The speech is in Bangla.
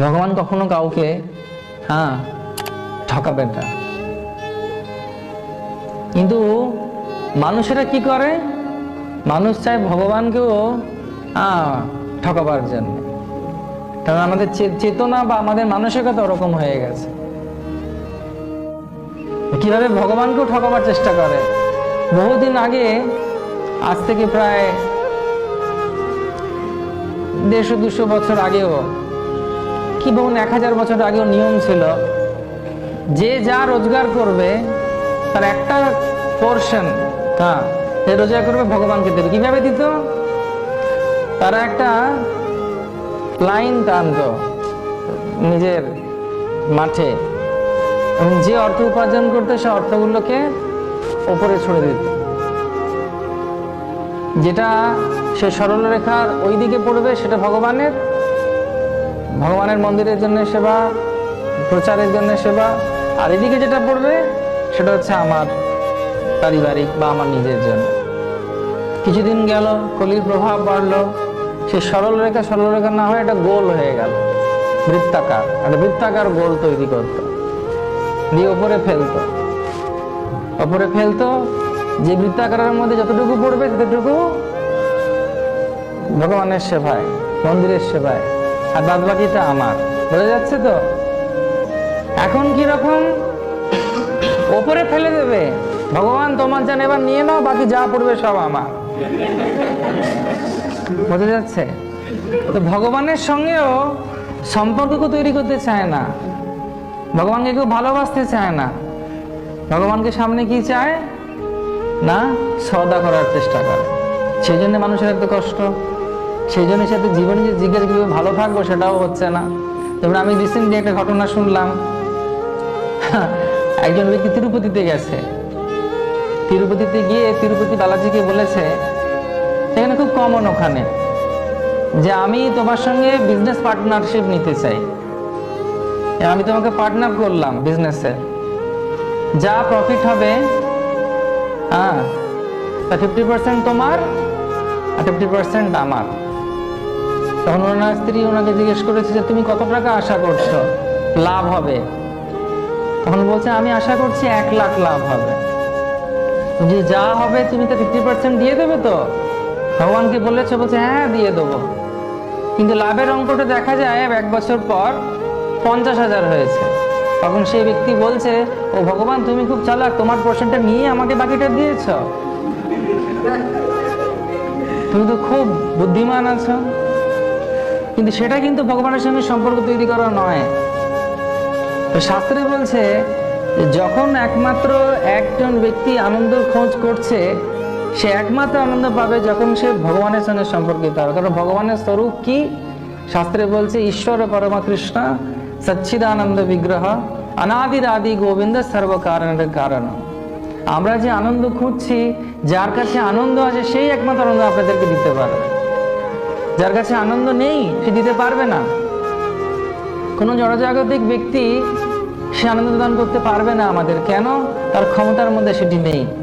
ভগবান কখনো কাউকে হ্যাঁ ঠকাবেন না। কিন্তু মানুষেরা কি করে? মানুষ চায় ভগবানকেও ঠকাবার জন্য। কারণ আমাদের চেতনা বা আমাদের মানসিকতা ওরকম হয়ে গেছে। কীভাবে ভগবানকেও ঠকাবার চেষ্টা করে? বহুদিন আগে, আজ থেকে প্রায় দেড়শো, দুশো বছর আগেও কি বলুন এক হাজার বছর আগেও নিয়ম ছিল, যে যা রোজগার করবে, তার একটা পোর্শন হ্যাঁ যে রোজগার করবে, ভগবানকে দেবে। কীভাবে দিত? তারা একটা লাইন টানতো নিজের মাঠে, এবং যে অর্থ উপার্জন করতো, সে অর্থগুলোকে ওপরে ছড়ে দিত। যেটা সে সরলরেখার ওই দিকে পড়বে, সেটা ভগবানের ভগবানের মন্দিরের জন্য সেবা, প্রচারের জন্য সেবা। আর এদিকে যেটা পড়বে, সেটা হচ্ছে আমার পারিবারিক বা আমার নিজের জন্য। কিছুদিন গেল, কলির প্রভাব বাড়লো। সে সরল রেখা সরল রেখা না হয়ে একটা গোল হয়ে গেল। বৃত্তাকার, একটা বৃত্তাকার গোল তৈরি করত। দিয়ে ওপরে ফেলতো। ওপরে ফেলতো, যে বৃত্তাকারের মধ্যে যতটুকু পড়বে, ততটুকু ভগবানের সেবায়, মন্দিরের সেবায়। আর বাদ বাকিটা আমার। বোঝা যাচ্ছে তো? এখন কি রকম ওপরে ফেলে দেবে। ভগবান, তোমার যেন এবার নিয়ে নাও, বাকি যা পড়বে সব আমার। বোঝা যাচ্ছে? তো ভগবানের সঙ্গেও সম্পর্ককে তৈরি করতে চায় না। ভগবানকে কেউ ভালোবাসতে চায় না। ভগবানকে সামনে কি চায়? না সদা করার চেষ্টা করে। সেই জন্য মানুষের এত কষ্ট। সেই জন্য সাথে জীবনে যে জিজ্ঞাসা কীভাবে ভালো থাকব? সেটাও হচ্ছে না। যেমন আমি রিসেন্টলি একটা ঘটনা শুনলাম। একজন ব্যক্তি তিরুপতিতে গেছে। তিরুপতিতে গিয়ে তিরুপতি বালাজিকে বলেছে, সেখানে খুব কমন ওখানে, যে আমি তোমার সঙ্গে বিজনেস পার্টনারশিপ নিতে চাই। আমি তোমাকে পার্টনার করলাম বিজনেসে যা প্রফিট হবে হ্যাঁ ফিফটি পার্সেন্ট তোমার আর ফিফটি পার্সেন্ট আমার। তখন ওনার স্ত্রী ওনাকে জিজ্ঞেস করেছে যে, তুমি কত টাকা আশা করছ? লাভ হবে। তখন বলছে, আমি আশা করছি এক লাখ লাভ হবে। যে যা হবে, তুমি তো ফিফটি পার্সেন্ট দিয়ে দেবে তো? ভগবানকে বলেছে, বলছে হ্যাঁ দিয়ে দেবো। কিন্তু লাভের অঙ্কটা দেখা যায়, এক বছর পর পঞ্চাশ হাজার হয়েছে। তখন সেই ব্যক্তি বলছে, ও ভগবান, তুমি খুব চালাক, তোমার পোর্শনটা নিয়ে আমাকে বাকিটা দিয়েছ। তুমি তো খুব বুদ্ধিমান আছো। কিন্তু সেটা কিন্তু ভগবানের সঙ্গে সম্পর্ক তৈরি করা নয়। তো শাস্ত্রে বলছে যখন একমাত্র একজন ব্যক্তি আনন্দ খোঁজ করছে, সে একমাত্র আনন্দ পাবে যখন সে ভগবানের সঙ্গে সম্পর্কিত হবে। কারণ ভগবানের স্বরূপ কি? শাস্ত্রে বলছে, ঈশ্বর পরমা কৃষ্ণ সচ্ছিদানন্দ বিগ্রহ অনাদির আদি গোবিন্দ সর্বকারণের কারণ। আমরা যে আনন্দ খুঁজছি, যার কাছে আনন্দ আছে, সেই একমাত্র আনন্দ আপনাদেরকে দিতে পারবে যার কাছে আনন্দ নেই, সে দিতে পারবে না। কোনো জড়জাগতিক ব্যক্তি সে আনন্দ দান করতে পারবে না আমাদের। কেন? তার ক্ষমতার মধ্যে সেটি নেই।